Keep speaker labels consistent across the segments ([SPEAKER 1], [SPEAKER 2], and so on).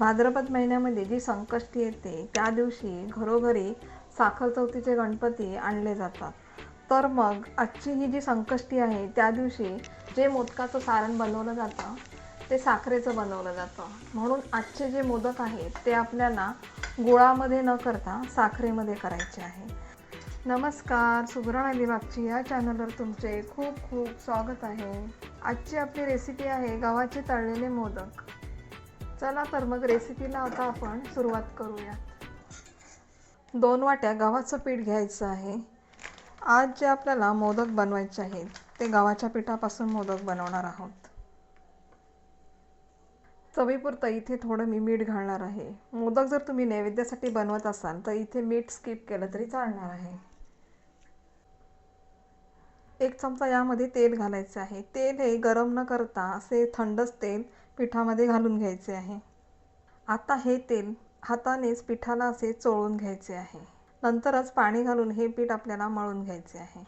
[SPEAKER 1] भाद्रपद महिन्यामध्ये जी संकष्टी येते त्या दिवशी घरोघरी साखर चौथीचे गणपती आणले जातात. तर मग आजची ही जी संकष्टी आहे त्या दिवशी जे मोदकाचं सारण बनवलं जातं ते साखरेचं बनवलं जातं. म्हणून आजचे जे मोदक आहेत ते आपल्याला गुळामध्ये न करता साखरेमध्ये करायचे आहे. नमस्कार सुगरण अलिबागची या चॅनलवर तुमचे खूप खूप स्वागत आहे. आजची आपली रेसिपी आहे गव्हाचे तळलेले मोदक. चला तर मग रेसिपीला आता आपण सुरुवात करूया दोन वाट्या गव्हाचं पीठ घ्यायचं आहे. आज जे आपल्याला मोदक बनवायचे आहेत ते गव्हाच्या पिठापासून मोदक बनवणार आहोत. चवीपुरतं इथे थोडं मी मीठ घालणार आहे. मोदक जर तुम्ही नैवेद्यासाठी बनवत असाल तर इथे मीठ स्किप केलं तरी चालणार आहे. एक चमचा यामध्ये तेल घालायचं आहे. तेल हे गरम न करता असे थंडच तेल पिठामध्ये घालून घ्यायचे आहे. आता हे तेल हातानेच पिठाला असे चोळून घ्यायचे आहे. नंतरच पाणी घालून हे पीठ आपल्याला मळून घ्यायचे आहे.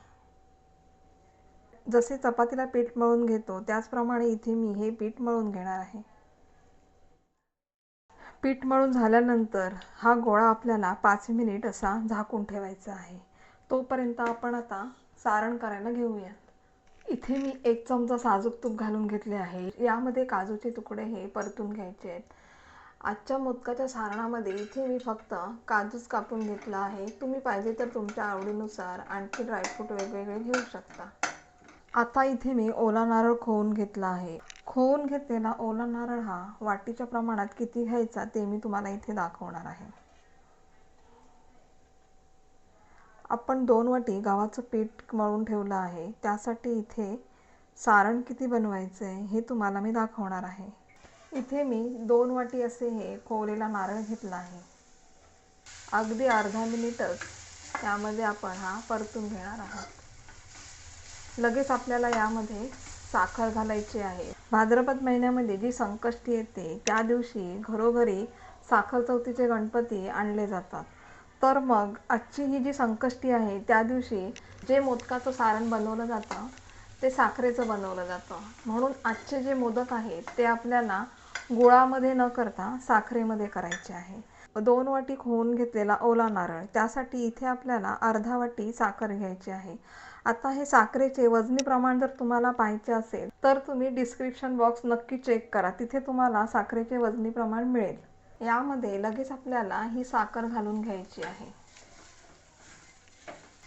[SPEAKER 1] जसे चपातीला पीठ मळून घेतो त्याचप्रमाणे इथे मी हे पीठ मळून घेणार आहे. पीठ मळून झाल्यानंतर हा गोळा आपल्याला पाच मिनिट असा झाकून ठेवायचा आहे. तोपर्यंत आपण आता सारण करायला घेऊयात इथे मी एक चमचा साजूक तूप घालून घेतले आहे. यामध्ये काजूचे तुकडे हे परतून घ्यायचे आहेत. आजच्या मोदकाच्या सारणामध्ये इथे मी फक्त काजूच कापून घेतला आहे. तुम्ही पाहिजे तर तुमच्या आवडीनुसार आणखी ड्रायफ्रूट वेगवेगळे घेऊ शकता. आता इथे मी ओला नारळ खोवून घेतला आहे. खोवून घेतलेला ओला नारळ हा वाटीच्या प्रमाणात किती घ्यायचा ते मी तुम्हाला इथे दाखवणार आहे. आपण दोन वाटी गव्हाचं पीठ मळून ठेवलं आहे. त्यासाठी इथे सारण किती बनवायचं आहे हे तुम्हाला मी दाखवणार आहे. इथे मी दोन वाटी असे हे खोवलेला नारळ घेतला आहे. अगदी अर्धा मिनिटच यामध्ये आपण हा परतून घेणार आहोत. लगेच आपल्याला यामध्ये साखर घालायची आहे. भाद्रपद महिन्यामध्ये जी संकष्टी येते त्या दिवशी घरोघरी साखर चौथीचे गणपती आणले जातात. तर मग आजची ही जी संकष्टी आहे त्या दिवशी जे मोदकाचं सारण बनवलं जातं ते साखरेचं बनवलं जातं. म्हणून आजचे जे मोदक आहेत ते आपल्याला गुळामध्ये न करता साखरेमध्ये करायचे आहे. दोन वाटी खोवून घेतलेला ओला नारळ त्यासाठी इथे आपल्याला अर्धा वाटी साखर घ्यायची आहे. आता हे साखरेचे वजनी प्रमाण जर तुम्हाला पाहायचे असेल तर तुम्ही डिस्क्रिप्शन बॉक्स नक्की चेक करा. तिथे तुम्हाला साखरेचे वजनी प्रमाण मिळेल. यामध्ये लगेच आपल्याला ही साखर घालून घ्यायची आहे.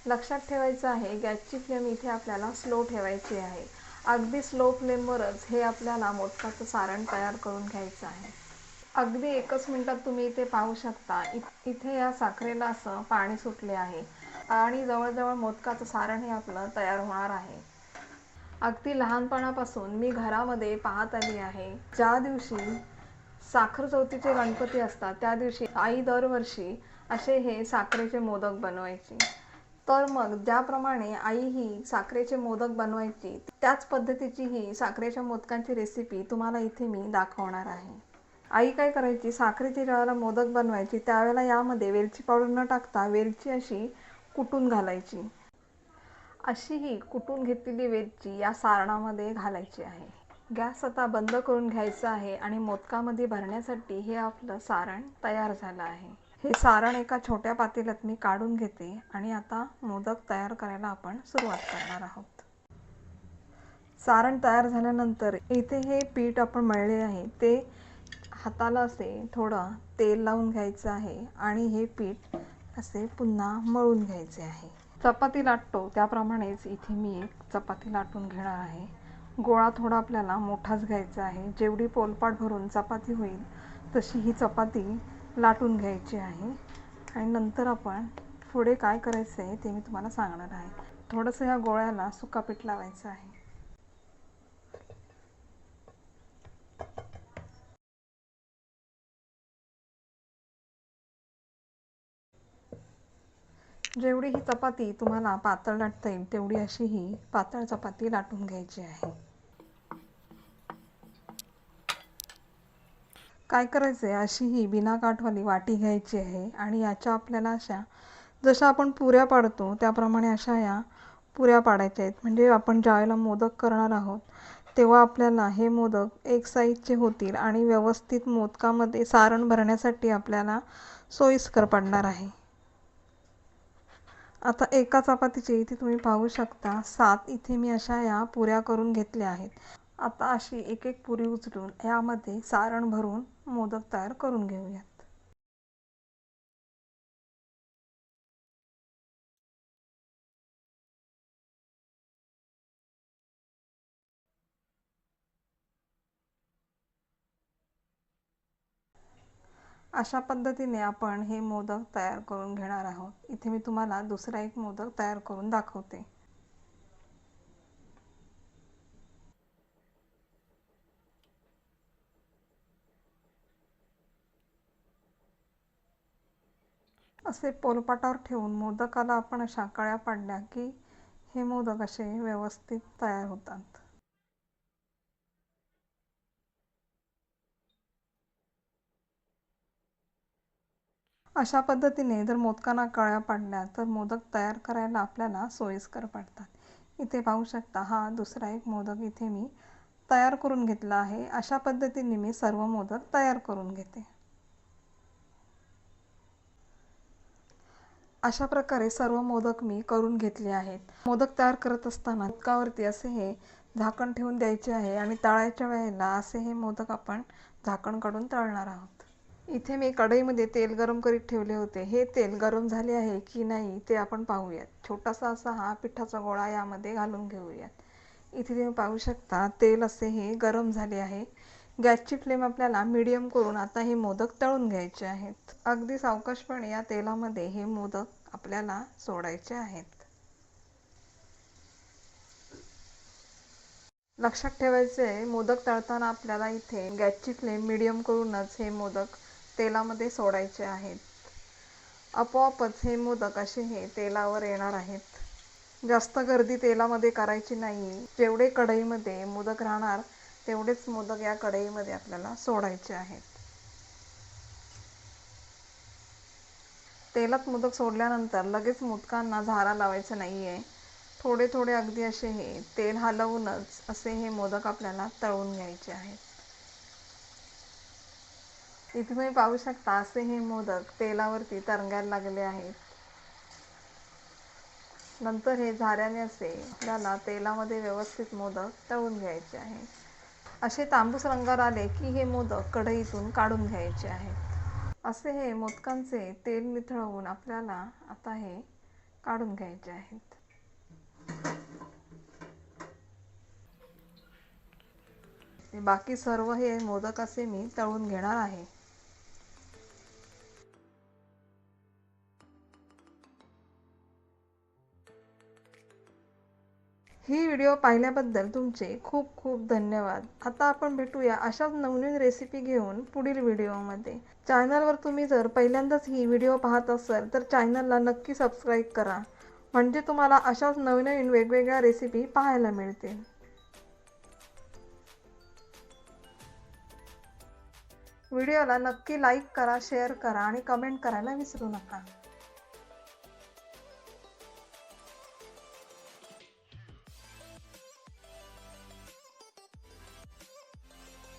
[SPEAKER 1] लक्षात ठेवायचं आहे गॅसची फ्लेम इथे आपल्याला स्लो ठेवायची आहे. अगदी स्लो फ्लेमवरच हे आपल्याला मोदकाचं सारण तयार करून घ्यायचं आहे. अगदी एकच मिनटात तुम्ही इथे पाहू शकता इथे या साखरेला असं पाणी सुटले आहे आणि जवळजवळ मोदकाचं सारण हे आपलं तयार होणार आहे. अगदी लहानपणापासून मी घरामध्ये पाहत आली आहे. ज्या दिवशी साखर चौथीचे गणपती असतात. त्या दिवशी आई दरवर्षी असे हे साखरेचे मोदक बनवायची. तर मग ज्याप्रमाणे आई ही साखरेचे मोदक बनवायची त्याच पद्धतीची ही साखरेच्या मोदकांची रेसिपी तुम्हाला इथे मी दाखवणार आहे. आई काय करायची? साखरेची ज्यावेळेला मोदक बनवायची त्यावेळेला यामध्ये वेलची पावडर न टाकता वेलची अशी कुटून घालायची. अशी ही कुटून घेतलेली वेलची या सारणामध्ये घालायची आहे. गॅस आता बंद करून घ्यायचा आहे आणि मोदकामध्ये भरण्यासाठी हे आपलं सारण तयार झालं आहे. हे सारण एका छोट्या पातेल्यात मी काढून घेते आणि आता मोदक तयार करायला आपण सुरुवात करणार आहोत. सारण तयार झाल्यानंतर इथे हे पीठ आपण मळले आहे. ते हाताला असे थोडं तेल लावून घ्यायचं आहे आणि हे पीठ असे पुन्हा मळून घ्यायचे आहे. चपाती लाटतो. त्याप्रमाणेच इथे मी एक चपाती लाटून घेणार आहे. गोळा थोडा आपल्याला मोठाच घ्यायचा आहे. जेवढी पोलपाट भरून चपाती होईल तशी ही चपाती लाटून घ्यायची आहे. आणि नंतर आपण पुढे काय करायचं आहे ते मी तुम्हाला सांगणार आहे. थोडंसं ह्या गोळ्याला सुका पीठ लावायचं आहे. जेवढी ही चपाती तुम्हाला पातळ लाटता येईल तेवढी अशी ही पातळ चपाती लाटून घ्यायची आहे. काय करायचं आहे अशी ही बिनाकाठवाली वाटी घ्यायची आहे आणि याच्या आपल्याला अशा जशा आपण पुऱ्या पाडतो त्याप्रमाणे अशा या पुऱ्या पाडायच्या आहेत. म्हणजे आपण ज्यावेळेला मोदक करणार आहोत तेव्हा आपल्याला हे मोदक एक साईजचे होतील आणि व्यवस्थित मोदकामध्ये सारण भरण्यासाठी आपल्याला सोयीस्कर पडणार आहे. आता एका चपातीचे इथे तुम्ही पाहू शकता सात इथे मी अशा या पुऱ्या करून घेतल्या आहेत. आता अशी एक एक पुरी उचलून यामध्ये सारण भरून मोदक तयार करून घेऊयात. अशा पद्धतीने आपण हे मोदक तयार करून घेणार आहोत. इथे मी तुम्हाला दुसरा एक मोदक तयार करून दाखवते. असे पोलपाटावर ठेवून मोदकाला आपण अशा कळ्या पाडल्या की हे मोदक असे व्यवस्थित तयार होतात. अशा पद्धतीने जर मोदकांना कळ्या पाडल्या तर मोदक तयार करायला आपल्याला सोयीस्कर पडतात. इथे पाहू शकता हा दुसरा एक मोदक इथे मी तयार करून घेतला आहे. अशा पद्धतीने मी सर्व मोदक तयार करून घेते. अशा प्रकारे सर्व मोदक मी करून घेतले आहेत. मोदक तयार करत असताना मोदकावरती असे हे झाकण ठेवून द्यायचे आहे आणि तळायच्या वेळेला असे हे मोदक आपण झाकण काढून तळणार आहोत. इथे मी कढईमध्ये तेल गरम करीत ठेवले होते. हे तेल गरम झाले आहे की नाही ते आपण पाहूयात. छोटासा असा हा पिठाचा गोळा यामध्ये घालून घेऊयात. इथे तुम्ही पाहू शकता तेल असे हे गरम झाले आहे. गॅसची फ्लेम आपल्याला मिडियम करून आता हे मोदक तळून घ्यायचे आहेत. अगदी सावकाशपणे या तेलामध्ये हे मोदक आपल्याला सोडायचे आहेत. लक्षात ठेवायचे मोदक तळताना आपल्याला इथे गॅसची फ्लेम मिडियम करूनच हे मोदक तेलामध्ये सोडायचे आहेत. आपोआपच हे मोदक असे हे तेलावर येणार आहेत. जास्त गर्दी तेलामध्ये करायची नाही. जेवढे कढईमध्ये मोदक राहणार तेवढेच मोदक या कढईमध्ये आपल्याला सोडायचे आहेत. तेलात मोदक सोडल्यानंतर लगेच मोदकांना झारा लावायचा नाही आहे थोडे थोडे अगदी असे हे तेल हलवूनच असे हे मोदक आपल्याला तळून घ्यायचे आहेत. इथे तुम्ही पाहू शकता असे हे मोदक तेलावरती तरंगायला लागले आहेत. नंतर हे झाऱ्याने असे आपल्याला तेलामध्ये व्यवस्थित मोदक तळून घ्यायचे आहेत. असे तांबूस रंगावर आले की हे मोदक कढईतून काढून घ्यायचे आहेत असे हे मोदकांचे तेल निथळवून आपल्याला आता हे काढून घ्यायचे आहेत. बाकी सर्व हे मोदक असे मी तळून घेणार आहे. ही व्हिडिओ पाहिल्याबद्दल तुमचे खूप खूप धन्यवाद. आता आपण भेटूया अशाच नवनवीन रेसिपी घेऊन पुढील व्हिडिओमध्ये चॅनलवर तुम्ही जर पहिल्यांदाच ही व्हिडिओ पाहत असाल तर चॅनलला नक्की सबस्क्राईब करा. म्हणजे तुम्हाला अशाच नवनवीन वेगवेगळ्या रेसिपी पाहायला मिळतील. व्हिडिओला नक्की लाईक करा शेअर करा आणि कमेंट करायला विसरू नका.